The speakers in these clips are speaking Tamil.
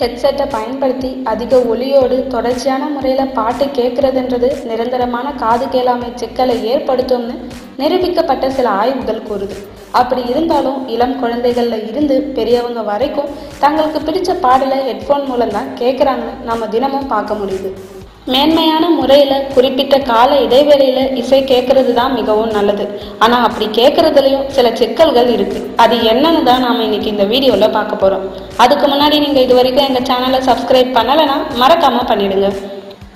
ஹெட்செட்டை பயன்படுத்தி அதிக ஒலியோடு தொடர்ச்சியான முறையில் பாட்டு கேட்கறதுன்றது நிரந்தரமான காது கேளாமை சிக்கலை ஏற்படுத்தும்னு நிரூபிக்கப்பட்ட சில ஆய்வுகள் கூறுது. அப்படி இருந்தாலும் இளம் குழந்தைகளில் இருந்து பெரியவங்க வரைக்கும் தங்களுக்கு பிடிச்ச பாடலை ஹெட்ஃபோன் மூலம் தான் கேட்குறாங்கன்னு நம்ம தினமும் பார்க்க முடியுது. மேன்மையான முறையில் குறிப்பிட்ட கால இடைவெளியில் இசை கேட்கறது தான் மிகவும் நல்லது. ஆனால் அப்படி கேட்குறதுலையும் சில சிக்கல்கள் இருக்குது அது என்னன்னு தான் நாம் இன்னைக்கு இந்த வீடியோவில் பார்க்க போகிறோம் அதுக்கு முன்னாடி நீங்கள் இது வரைக்கும் எங்கள் சேனலை சப்ஸ்கிரைப் பண்ணலைன்னா மறக்காமல் பண்ணிவிடுங்க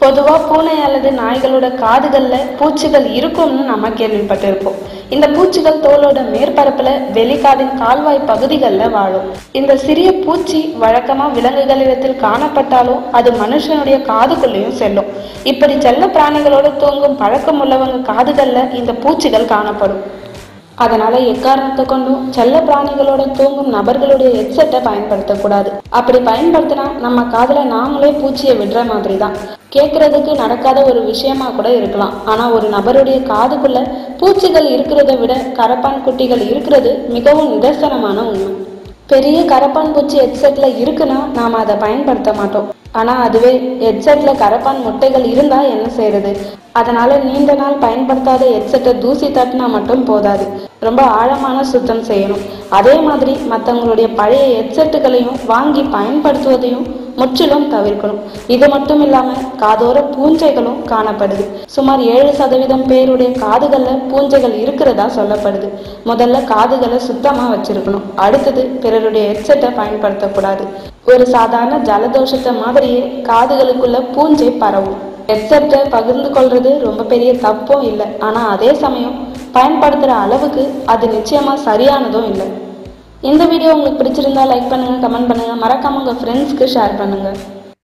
பொதுவாக பூனை அல்லது நாய்களோட காதுகளில் பூச்சிகள் இருக்கும்னு நம்ம கேள்விப்பட்டிருப்போம். இந்த பூச்சிகள் தோலோட மேற்பரப்பில் வெளிக்காதின் கால்வாய் பகுதிகளில் வாழும். இந்த சிறிய பூச்சி வழக்கமாக விலங்குகளிடத்தில் காணப்பட்டாலும் அது மனுஷனுடைய காதுக்குள்ளேயும் செல்லும். இப்படி செல்ல பிராணிகளோடு தூங்கும் பழக்கம் உள்ளவங்க காதுகளில் இந்த பூச்சிகள் காணப்படும். அதனால எக்காரணத்தை கொண்டும் செல்ல பிராணிகளோட தூங்கும் நபர்களுடைய ஹெட்செட்டை பயன்படுத்தக்கூடாது. அப்படி பயன்படுத்தினா நம்ம காதுல நாமளே பூச்சியை விடுற மாதிரி தான் கேட்கறதுக்கு நடக்காத ஒரு விஷயமா கூட இருக்கலாம். ஆனா ஒரு நபருடைய காதுக்குள்ள பூச்சிகள் இருக்கிறத விட கரப்பான் குட்டிகள் இருக்கிறது மிகவும் நிதர்சனமான உண்மை. பெரிய கரப்பான் பூச்சி இருக்குன்னா நாம் அதை பயன்படுத்த மாட்டோம். ஆனால் அதுவே ஹெட்செட்டில் கரப்பான் முட்டைகள் இருந்தால் என்ன செய்யறது அதனால நீண்ட நாள் பயன்படுத்தாத ஹெட்செட்டை தூசி தட்டினா மட்டும் போதாது. ரொம்ப ஆழமான சுத்தம் செய்யணும். அதே மாதிரி மற்றவங்களுடைய பழைய ஹெட்செட்டுகளையும் வாங்கி பயன்படுத்துவதையும் முற்றிலும் தவிர்க்கணும். இது மட்டும் இல்லாம காதோர பூஞ்சைகளும் காணப்படுது. சுமார் ஏழு சதவீதம் பேருடைய காதுகள்ல பூஞ்சைகள் இருக்கிறதா சொல்லப்படுது. முதல்ல காதுகளை சுத்தமா வச்சிருக்கணும். அடுத்தது பிறருடைய ஹெட்செட்டை பயன்படுத்தக்கூடாது. ஒரு சாதாரண ஜலதோஷத்தை மாதிரியே காதுகளுக்குள்ள பூஞ்சை பரவும். ஹெட்செட்டை பகிர்ந்து கொள்றது ரொம்ப பெரிய தப்பும் இல்லை. ஆனா அதே சமயம் பயன்படுத்துற அளவுக்கு அது நிச்சயமா சரியானதும் இல்லை. இந்த வீடியோ உங்களுக்கு பிடிச்சிருந்தா லைக் பண்ணுங்க கமெண்ட் பண்ணுங்கள் மறக்காமல் உங்கள் ஃப்ரெண்ட்ஸ்க்கு ஷேர் பண்ணுங்கள்